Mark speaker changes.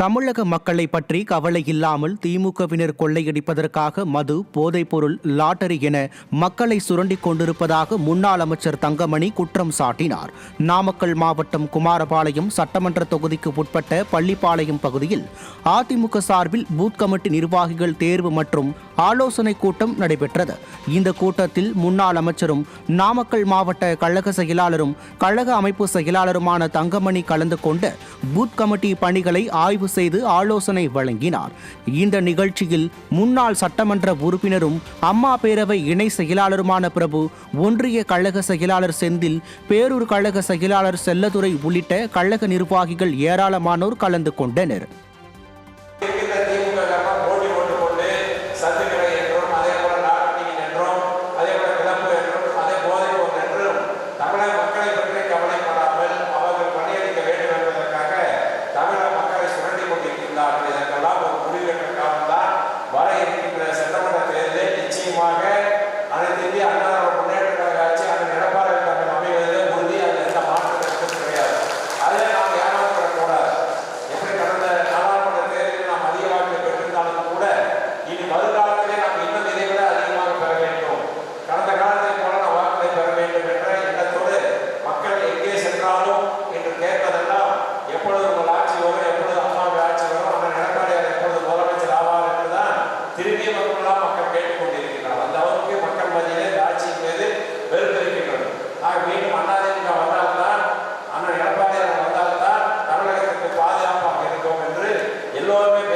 Speaker 1: தமிழக மக்களை பற்றி கவலை இல்லாமல் திமுகவினர் கொள்ளையடிப்பதற்காக மது போதைப்பொருள் லாட்டரி என மக்களை சுரண்டிக் கொண்டிருப்பதாக முன்னாள் அமைச்சர் தங்கமணி குற்றம் சாட்டினார். நாமக்கல் மாவட்டம் குமாரபாளையம் சட்டமன்ற தொகுதிக்கு உட்பட்ட பள்ளிப்பாளையம் பகுதியில் அதிமுக சார்பில் பூத் கமிட்டி நிர்வாகிகள் தேர்வு மற்றும் ஆலோசனை கூட்டம் நடைபெற்றது. இந்த கூட்டத்தில் முன்னாள் அமைச்சரும் நாமக்கல் மாவட்ட கழக செயலாளரும் கழக அமைப்பு செயலாளருமான தங்கமணி கலந்து கொண்டு பூத் கமிட்டி பணிகளை ஆய்வு செய்து ஆலோசனை வழங்கினார். இந்த நிகழ்ச்சியில் முன்னாள் சட்டமன்ற உறுப்பினரும் அம்மா பேரவை இணை செயலாளருமான பிரபு ஒன்றிய கழக செயலாளர் செந்தில் பேரூர் கழக செயலாளர் செல்லதுரை உள்ளிட்ட கழக நிர்வாகிகள் ஏராளமானோர் கலந்து கொண்டனர்.
Speaker 2: uma Lord,